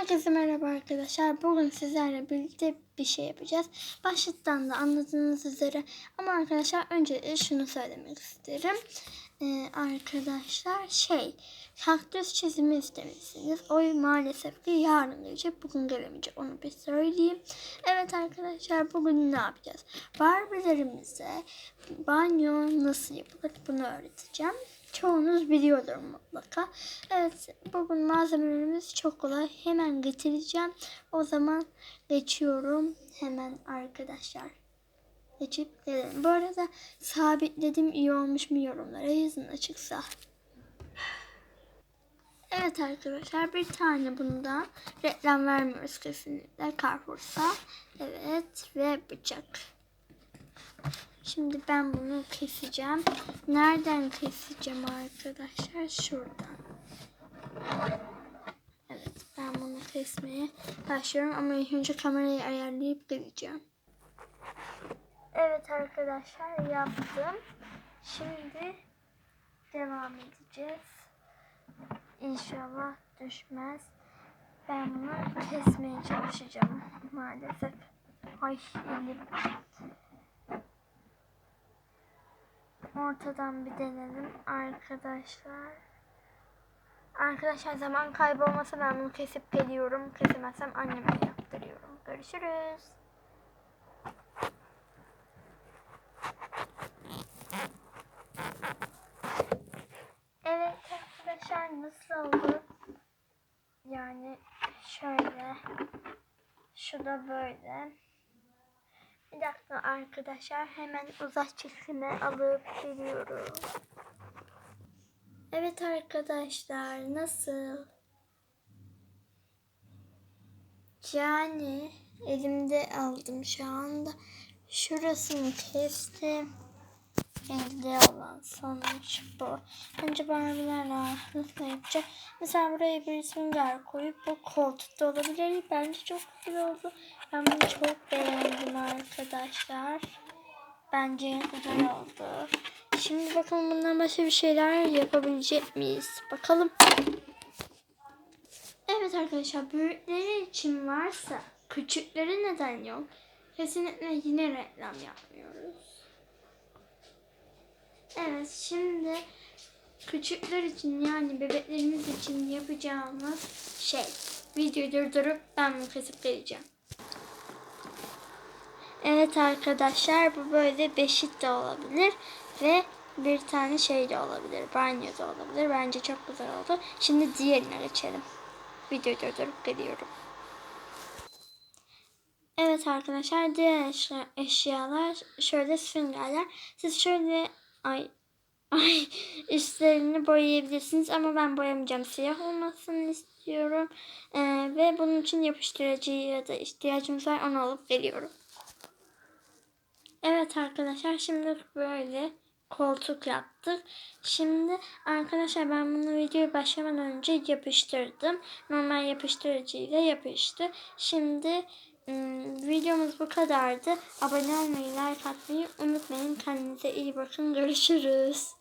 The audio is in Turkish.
Herkese merhaba arkadaşlar. Bugün sizlerle birlikte bir şey yapacağız. Başlıktan da anladığınız üzere. Ama arkadaşlar önce şunu söylemek isterim. Ee, arkadaşlar şey kaktüs çizimi istemişsiniz. O maalesef ki yarın gelecek. Bugün gelemeyecek. Onu bir söyleyeyim. Evet arkadaşlar bugün ne yapacağız? Barbie'lerimize banyo nasıl yapılır bunu öğreteceğim. Çoğunuz biliyordur mutlaka. Evet bugün malzemelerimiz çok kolay. Hemen getireceğim. O zaman geçiyorum hemen arkadaşlar. Geçip gelelim. Bu arada sabitledim iyi olmuş mu yorumlara yazın açıksa. Evet arkadaşlar bir tane bundan reklam vermiyoruz kesinlikle Carrefour'sa. Evet ve bıçak. Şimdi ben bunu keseceğim. Nereden keseceğim arkadaşlar? Şuradan. Evet ben bunu kesmeye başlıyorum ama ilk önce kamerayı ayarlayıp geleceğim. Evet arkadaşlar yaptım. Şimdi devam edeceğiz. İnşallah düşmez. Ben bunu kesmeye çalışacağım maalesef. Ay elim. Ortadan bir denedim arkadaşlar. Arkadaşlar zaman kaybolmasa ben bunu kesip geliyorum. Kesemezsem anneme yaptırıyorum. Görüşürüz. Evet arkadaşlar nasıl oldu? Yani şöyle. Şu da böyle. Bir dakika arkadaşlar hemen uzak çekime alıp geliyorum. Evet arkadaşlar nasıl? Yani elimde aldım şu anda. Şurasını kestim. Elde olan sonuç bu. Önce Barbie'ler rahatlıkla yapacak. Mesela buraya bir sünger koyup bu koltukta olabilir. Bence çok güzel oldu. Ben bunu çok beğendim arkadaşlar. Bence güzel oldu. Şimdi bakalım bundan başka bir şeyler yapabilecek miyiz? Bakalım. Evet arkadaşlar büyükleri için varsa küçükleri neden yok? Kesinlikle yine reklam yapmıyoruz. Evet şimdi küçükler için yani bebeklerimiz için yapacağımız şey videoyu durdurup ben bunu kesip geleceğim. Evet arkadaşlar bu böyle beşik de olabilir ve bir tane şey de olabilir. Banyo da olabilir. Bence çok güzel oldu. Şimdi diğerine geçelim. Videoyu durdurup geliyorum. Evet arkadaşlar diğer eşya- eşyalar şöyle süngerler. Siz şöyle ay ay üstlerini boyayabilirsiniz ama ben boyamayacağım. Siyah olmasını istiyorum. Ee, ve bunun için yapıştırıcıya da ihtiyacımız var. Onu alıp geliyorum. Evet arkadaşlar şimdi böyle koltuk yaptık. Şimdi arkadaşlar ben bunu videoya başlamadan önce yapıştırdım. Normal yapıştırıcıyla yapıştı. Şimdi videomuz bu kadardı. Abone olmayı, like atmayı unutmayın. Kendinize iyi bakın. Görüşürüz.